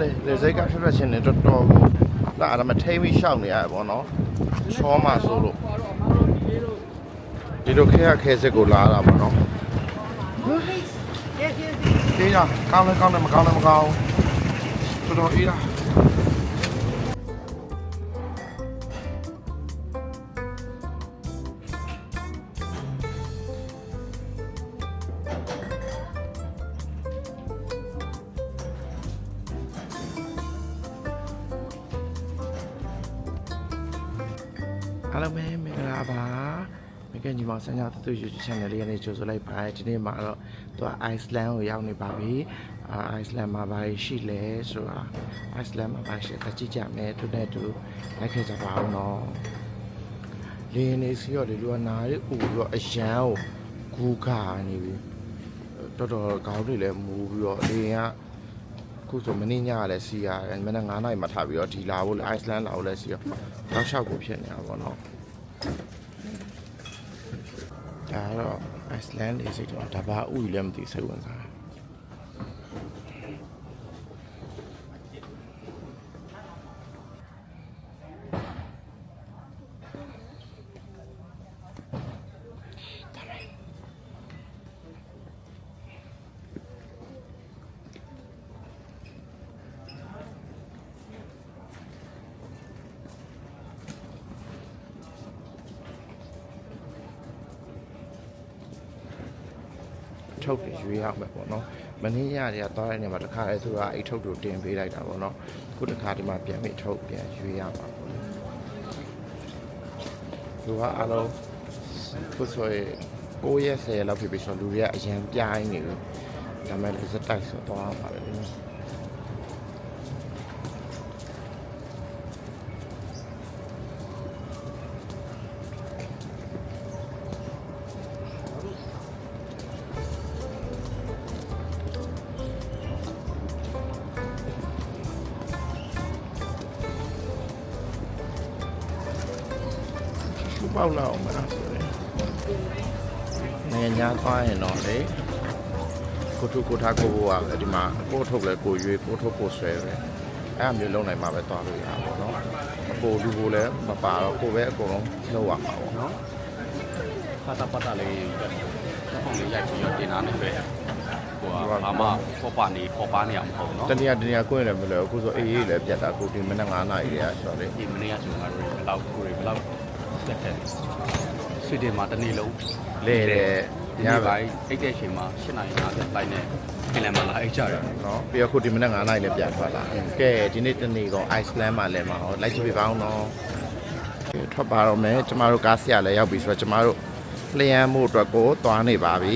လေလေစိတ်ကထွက်ထွက်ချင်းနေတော်တော်ကိုလာအဲ့ဒါမထိမ့်ပြီးရှောက်နေရပါဘောနော်ချောမှဆိုလို့ဒီလိုခဲရခဲစစ်ကိုလာတာပါနော်အေးရကောင်းလဲကောင်းတယ်မကောင်းလဲမကောင်းတော်တော်အေးလား အားလုံးပဲမင်္ဂလာပါမင်္ဂလာညီမဆန်းကြတူ YouTube channel လေးကနေကြိုဆိုလိုက်ပါတယ်ဒီနေ့မှာတော့သူက Iceland ကိုရောက်နေပါပြီအာ Iceland မှာဘာရှိလဲဆိုတာ Iceland မှာဘာရှိလဲကြည့်ကြမယ်သူနဲ့တူလိုက်ခဲ့ကြပါအောင်နော်လင်းနေစီရောဒီလူကနားရီဥပြီးတော့အရန်ကိုကူးခါနေပြီတော်တော်ကောင်းတွေလည်းမူပြီးတော့လင်းက ခုဆိုမင်းညရလဲစီရတယ်မနေ့9နိုင်မှထားပြီးတော့ဒီလာဖို့လဲ Iceland လာဖို့လဲစီရောတောက်လျှောက်ကိုဖြစ်နေတာပေါ့နော်ဒါတော့ Iceland လေးစိတ်တော့ဒါဘာဥကြီးလည်းမသိစိတ်ဝင်စား ထုတ်ပြီးရွေးရမယ်ပေါ့နော်မနေ့ညတည်းကသွားတဲ့နေရာမှာတစ်ခါလေသူကအိတ်ထုတ်တို့တင်ပေးလိုက်တာပေါ့နော်ခုတစ်ခါဒီမှာပြန်ပြီးထုတ်ပြန်ရွေးရမှာပေါ့နော်သူကအလုံးခုဆိုရင်9ရက်10ရက်လောက်ဖြစ်ပြီဆိုတော့လူတွေကအရင်ပြိုင်းနေပြီဒါမဲ့လည်းစက်တိုက်ဆိုတော့ပါလေ သူပေါက်လာအောင်မလားဆိုရင်နိုင်ငံညာသွားရင်တော့လေကိုထုကိုထားကိုဘွားပဲဒီမှာကိုထုတ်လဲကိုရွေးကိုထုတ်ကိုဆွဲပဲအဲ့အမျိုးလုံးနိုင်မှာပဲသွားလို့ရတာပေါ့နော်အကိုလူကိုလည်းမပါတော့ကိုပဲအကုန်လုံးလုပ်ရမှာပေါ့နော်ဖတ်တာပတ်တာလေးတော့ဟောင်းလေးရိုက်ပြီးတော့တင်တာနဲ့ပဲဟိုကဘာမှဖောပါနေဖောပါနေအောင်မဟုတ်နော်တနည်းတနည်းကိုရင်လည်းမလို့အခုဆိုအေးအေးလည်းပြတ်တာကိုဒီမနေ့9နာရီတည်းဆိုတော့လေဒီမနေ့ကဆိုငါတို့ဘယ်လောက်ကိုယ်ဘယ်လောက် တက်ခဲ့ဆွေတင်မှာတစ်နေ့လုံးလေတဲ့ညညပိုင်းပိုင်းအိတ်တဲ့ချိန်မှာ8နာရီ50လိုက်နဲ့ပြင်လန်မှာလာအိတ်ကြတယ်နော်ပြီးတော့ခုဒီမနေ့9နာရီလည်းပြန်ထွက်လာကဲဒီနေ့တနေ့တော့ Iceland မှာလည်းမှာဟောလိုက်ကြည့်ပြပါအောင်နော်ထွက်ပါတော့မယ်ကျမတို့ကားဆရာလည်းရောက်ပြီဆိုတော့ကျမတို့လျှမ်းမှုအတွက်ကိုသွားနေပါပြီ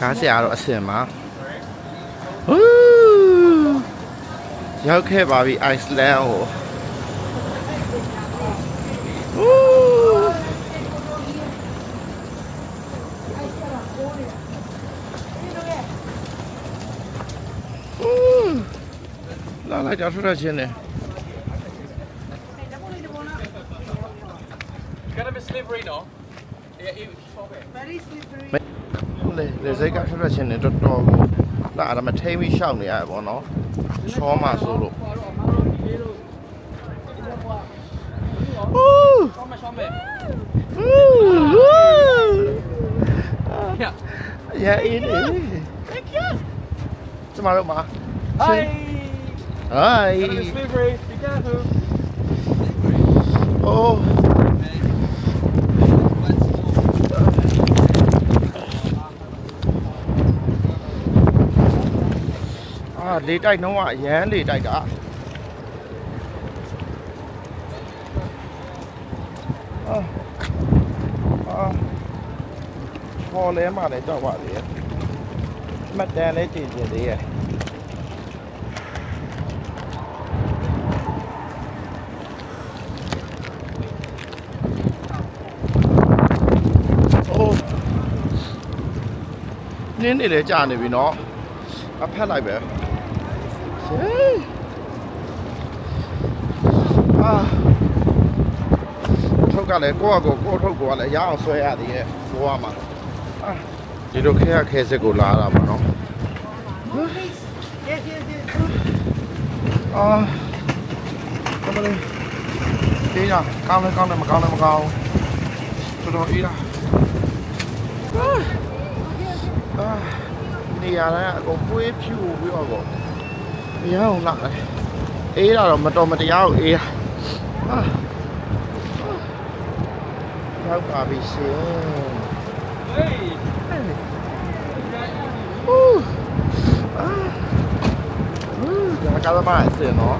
ကားဆရာကတော့အစင်ပါဟူးရောက်ခဲ့ပါပြီ Iceland ကို လာလိုက်တာထွက်ရချင်းတယ် Gonna be slippery no? Yeah, it Very slippery. လေလေစိတ်ကထွက်ရချင်းတယ်တော်တော်ကိုလာအဲ့ဒါမထိမ့်ပြီးရှောက်နေရပါဘောနော်ချောမှဆိုလို့ဟူး Shome shome. ဟူးဟူး Yeah. ရအေးနေ Thank you. ကျမတို့မှာ Hi. ဟိုင်း Gonna be slippery. Be careful. အိုးအာလေတိုက်နှုံးကအရန်လေတိုက်တာအာအာခေါ်လဲမှလည်းတော့ပါလေမှတ်တမ်းလည်းကြည့်ကြည့်သေးရဲ့အိုး နင်းနေလေကြာနေပြီနော်အဖက်လိုက်ပဲဟေးအာထုတ်ကလည်းကိုယ့်အကိုကိုယ်ထုတ်ကိုကလည်းရအောင်ဆွဲရသေးရဲ့ဘိုးကမှာအာဒီလိုခဲရခဲစစ်ကိုလာတာပါနော်အာကမလေးအေးရကောင်းလဲကောင်းတယ်မကောင်းလဲမကောင်းတော်တော်အေးရအာ နေရာတိုင်းအကုန်ပွေးဖြူပြီးတော့ကောနေရာအောင်လာတယ်အေးရတော့မတော်မတရားကိုအေးရအာရောက်ပါပြီရှင်ဟေးဟူးအာဒါကာသမားအစ်စ်နော်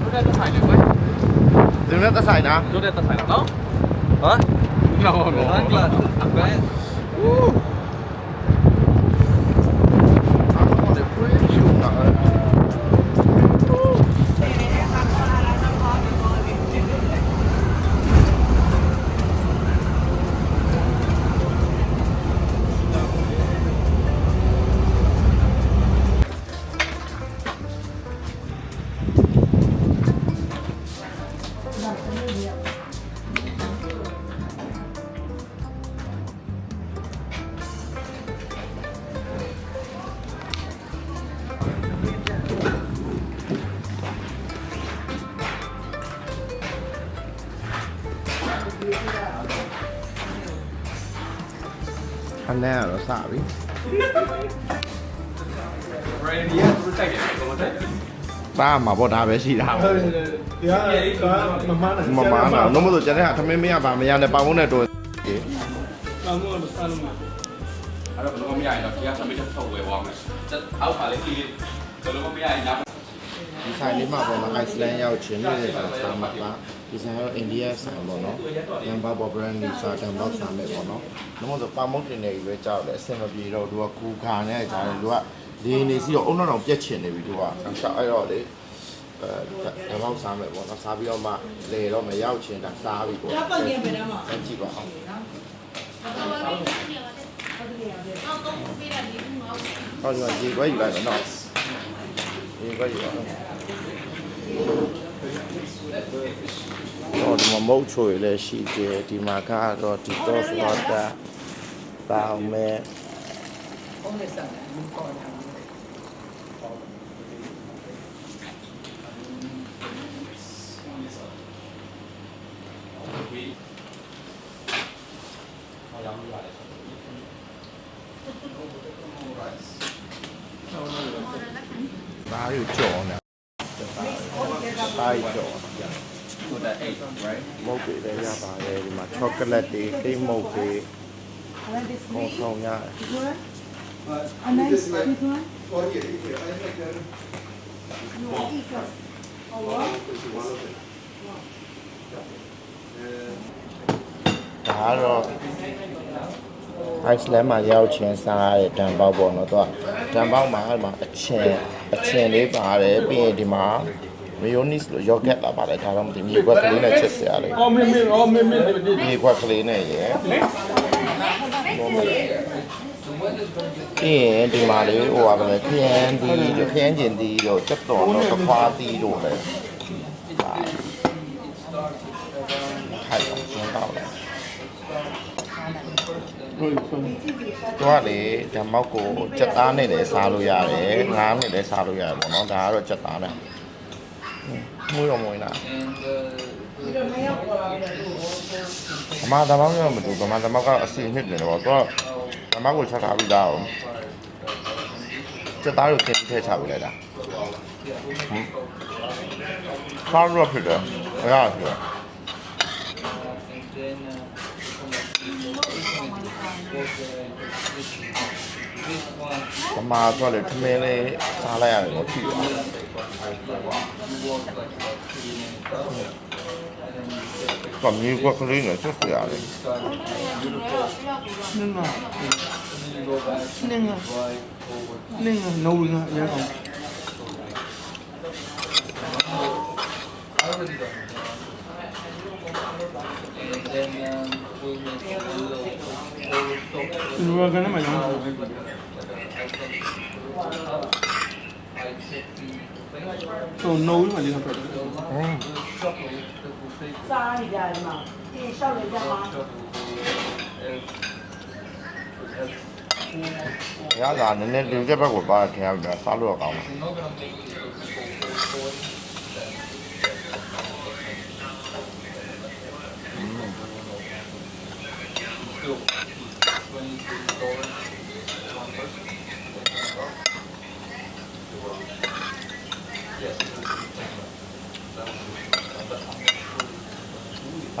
တို့တဲ့သက်ဆိုင်လေကွယ်ဒီနေ့သက်ဆိုင်တာတို့တဲ့သက်ဆိုင်လားနော်ဟမ်နော်နော်ကလ ပ်ဘယ်အား စပြီ ready ရသူတိုက်တယ်ကောမတဲ့ပါမှာပေါ့ဒါပဲရှိတာ Ja, ja, mama. မမနာတော့မလို့ကျန်တဲ့ဟာသမင်းမရပါမရနဲ့ပေါင်းနဲ့တော့ Vamos, vamos. အဲ့တော့ဘယ်လိုမရရင်တော့ဒီကသမီးတစ်ထုပ်ဝယ်သွားမယ်အောက်ခါလေးပြီးဘယ်လိုမရရင်နောက်ဒီ ဆိုင်လေးမှာပေါ့နော် Iceland ရောက်ခြင်းနဲ့ဆိုဆာမပါဒီဆိုင်ကတော့ India ဆိုင်ပေါ့နော် number of brand new စာတန်ဘောက်စာမဲ့ပေါ့နော်လုံးဝဆိုပါမုတ်တင်နေပြီပဲကြောက်တယ်အဆင်မပြေတော့သူကကူခါနဲ့ကြားတယ်သူကဒီနေစီတော့အုံနောက်တော့ပြက်ချင်နေပြီသူကအဲ့တော့လေအဲဘောက်စားမယ်ပေါ့နော်စားပြီးတော့မှလေတော့မရောက်ချင်တာစားပြီပေါ့ရပ်ပတ်ငယ်ပဲတမ်းမှာအကြည့်ပါအောင်ဟုတ်ကဲ့ရေခွဲယူလိုက်တော့နော်ရေခွဲယူပါ တော့ဒီမှာမုတ်ချိုရလည်းရှိတယ်ဒီမှာကတော့ဒီတော့ဆိုတော့တာပါအောင်မဲ့ဟုတ်လေဆက်မကောတာဘာလို့ကြော်နေ သားယူကြော်ဆိုတဲ့8 right မုတ်တွေလည်းရပါတယ်ဒီမှာချောကလက်တွေကိတ်မုတ်တွေပုံဆောင်ရတယ် And then this one? ဒါကတော့ Iceland မှာရောက်ချင်းစားရတဲ့တံပေါက်ပေါ့နော်သူကတံပေါက်မှာအဲ့မှာအချင်အချင်လေးပါတယ်ပြီးရင်ဒီမှာ mayonnaise လို့ yogurt လာပါတယ်ဒါတော့မသိမြေခွက်ကလေးနဲ့ချက်စရာလေး Oh, me, me, oh, me, me, me. မြေခွက်ကလေးနဲ့ရယ်ပြီးရင်ဒီမှာလေးဟိုပါပဲခရမ်းတီတို့ခရမ်းကျင်တီတို့ချက်တော်တို့ကခွာတီတို့လည်းထိုက်အောင်စဉ်းတော့တယ်သူကလေဓမ္မောက်ကိုစက်သားနဲ့လည်းစားလို့ရတယ်ငါးနဲ့လည်းစားလို့ရတယ်ပေါ့နော်ဒါကတော့စက်သားနဲ့ မှုရောမဝင်လားဗမာဓမ္မောက်ရောမတူဗမာဓမ္မောက်ကအစီနှစ်တယ်ပေါ့သူကဓမ္မောက်ကိုချက်ထားပြီးသားအောင်စက်သားကိုတင်ထည့်ချပေးလိုက်တာဟမ်ခါရဖြစ်တယ်အဲ့ဒါဆိုပမာဆိုလေထမင်းလေးစားလိုက်ရတယ်လို့ဖြစ်သွား ကမြေကွက်ကလေးနဲ့ဆက်စရာလေ Ninga. Ninga. Ninga, no, ninga, ya con. ဒီလိုကနေမှရောင်းတယ် တော့ no လို့လေးတော့ပြတ်တယ်ဟင်းစားနေကြတယ်မှာအင်းရှောက်နေကြမှာရတာနည်းနည်းလူကျက်ဘက်ကိုပါခင်ဗျာစားလို့ကောင်းပါ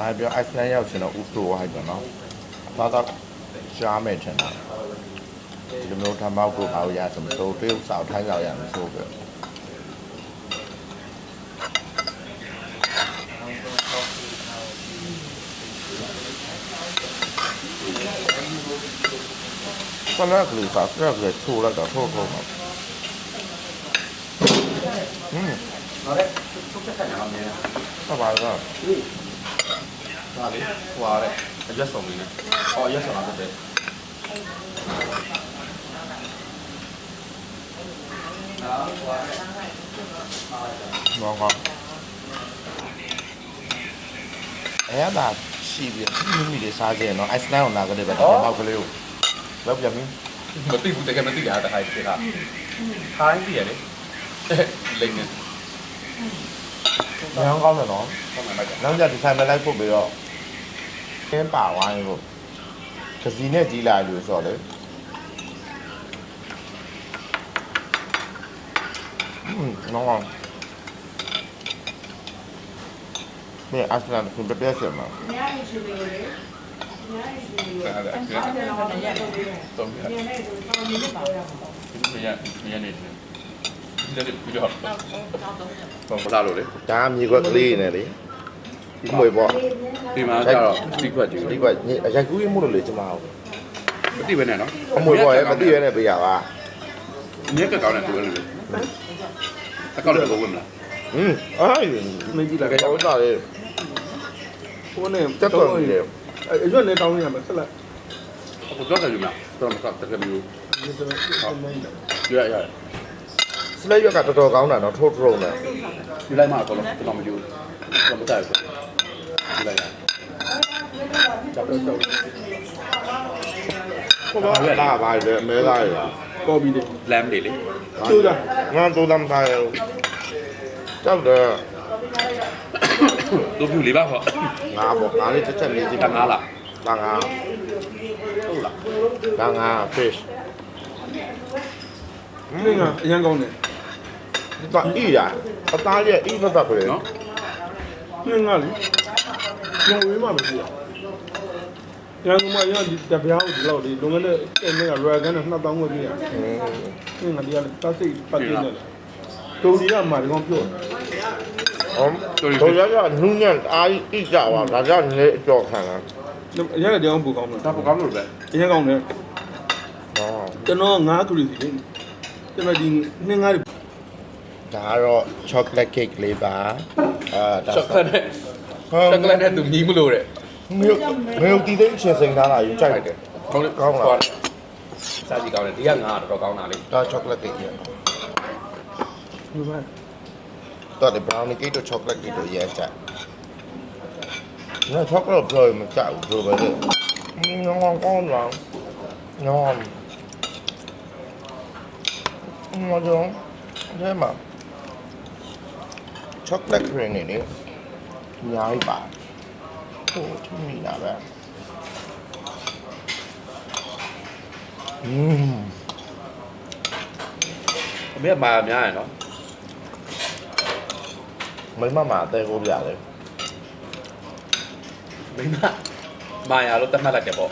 ဘာပြောအိုက်စလန်ရောက်ချင်တော့ဥဆိုဝိုင်းတယ်နော်သာသာရှားမယ်ထင်တာဒီလိုမျိုးထမောက်ကိုပါလို့ရဆိုမဆိုတရုတ်စာထိုင်းစာရမဆိုပဲဆလက်ကလေးပါဆလက်ကလေးထိုးလိုက်တော့ထိုးထိုးမှာဟင်းဟုတ်တယ်ချုပ်ချက်ခံရအောင်မြင်ဆက်ပါတော့ ဒါလေဟွာတဲ့အရက်ဆောင်လေးနဲ့ဟောအရက်ဆောင်လာတဲ့ဘောကောအဲ့ဒါရှိပြီမိမိလေးစားကြရင်တော့ ice cream ကိုနာကြတယ်ပဲတော့ပေါက်ကလေးကိုလောက်ပြန်ပြီမသိဘူးတကယ်မသိတာတခါဖြစ်တာခိုင်းပြီရလေလိမ့်နေညောင်းကောင်းတယ်နော်ဆောင်းမှလိုက်တာနောက်ကြဒီဆိုင်မလိုက်ဖို့ပြီးတော့ကျ င်းပါဝိုင်းကိုကစီနဲ့ကြီးလာလို့ဆိုတော့လေอืมน้องนี่อัสลันคุณไปเปียเสียมา အများကြီးရှိသေးတယ်အများကြီးရှိသေးတယ် အဲ့ဒါ အဲ့ဒါတော့လည်းရတယ်ဒီ တော့မြင် နေ့ဆိုတော့ဒီနေ့ပါရမှာ မြင်မြင်နေတယ်လက်ပြီးတော့တော့ဘလာလို့လေ ဒါကမြေခွက်ကလေးနေလေအ မွေပေါ့ ဒီမှာကျတော့စီကွက်ကြည့် ဒီကရိုက်ကူးရမှုလို့လေကျမအောင် မသိပဲနဲ့နော် အမွေပေါ့ရဲ့မသိရနဲ့ပြရပါ မြက်ကကောင်းတယ်သူလည်းအကောက်လည်းဘဝင်မလား อืมอ้าย မင်းကြည့်လိုက် ဟုတ်တာလေ ဟိုနဲ့ တက်တော်နေတယ် အရွက်နဲ့တောင်းရမယ်ဆက်လက် အခုတော့တယ်ယူမလားတော့မကတကယ်မျိုး ဒီစနေစနေလာ ရရ စလက်ရွက်ကတော်တော်ကောင်းတာနော်ထိုးထုံနဲ့ ယူလိုက်မှတော့တော့မယူတော့မတိုက်ဘူး ယူလိုက်ရကြောက်တော့ကြောက်ဟိုကလာပါလေအမဲသားရယ်ကော်ပီတွေလမ်းလေးလေကျိုးတာငါတို့တမ်းသားရယ်ကြောက်တယ်တို့ပြူလေးပါဟောငါပေါ့ငါလေးတစ်ချက်လေးကြည့်တငါလားလာငါဟုတ်လားလာငါ fish နင်းကအရန်ကောင်းတယ်တော့အီရအသားရဲ့အီဖတ်ဖတ်ကလေးနော်နင်းကလေ ရုံဝေးမှမရှိရရန်ကုန်မှာရဒီတပြားကိုဒီလောက်ဒီလုံငန်းတဲ့အဲ့နဲ့ကရွယ်ကန်နဲ့2000ဝယ်ပြရနင်းကဒီကတက်စိတ်ပတ်ပြနေတယ်တုံဒီကမှာဒီကောင်ပြော့ဟမ်တို့ရရနူးညံ့အားအီကြပါဒါကြောင့်လေအကျော်ခံလာအရကဒီကောင်ပူကောင်းတယ်ဒါပကောင်းလို့ပဲအရန်ကောင်းတယ်ဟောကျွန်တော်9ခရီးစီလေကျွန်တော်ဒီနင်းငါးတွေဒါကတော့ chocolate cake လေးပါအာဒါချ က်ခက်နဲ့ချက်ကလက်နဲ့သူမြည်မလို့တဲ့မြို့မြို့တီသိန်းချင်းစိန်သားလာယူကြိုက်တယ်ကောင်းကောင်းလားစားကြည့်ကောင်းတယ်ဒီကငါတော့ကောင်းတာလေဒါ chocolate cake ရဒီမှာတော့ဒီ brownie cake တို့ chocolate cake တို့ရဲကြိုက်ငါ chocolate ပြောရင်မကြောက်ဘူးဆိုပဲလေငေါငေါကောင်းလားငေါမကြောင်ဒါမှ chocolate cream နေနေ အများကြီးပါဟိုထမိတာပဲอืมအမေကမာများရယ်နော်မိမမှာအသေးကိုပြရတယ်မိမမာယာလို့တတ်မှတ်လိုက်တယ်ပေါ့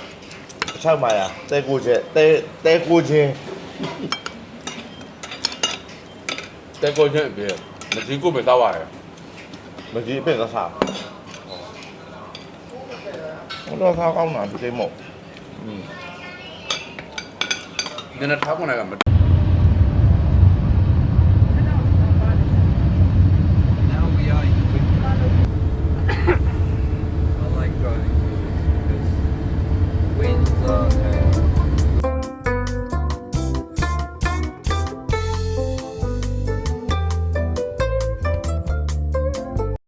အချောက်မာယာတဲကိုချက်တဲတဲကိုချင်းတဲကိုချင်းအပြေမကြီးကိုပဲတောက်ရတယ်မကြီးအပင်သစားဟို တော့စားကောင်းတာဒီကိမို့နည်းနည်းထားကုန်လိုက်ကမ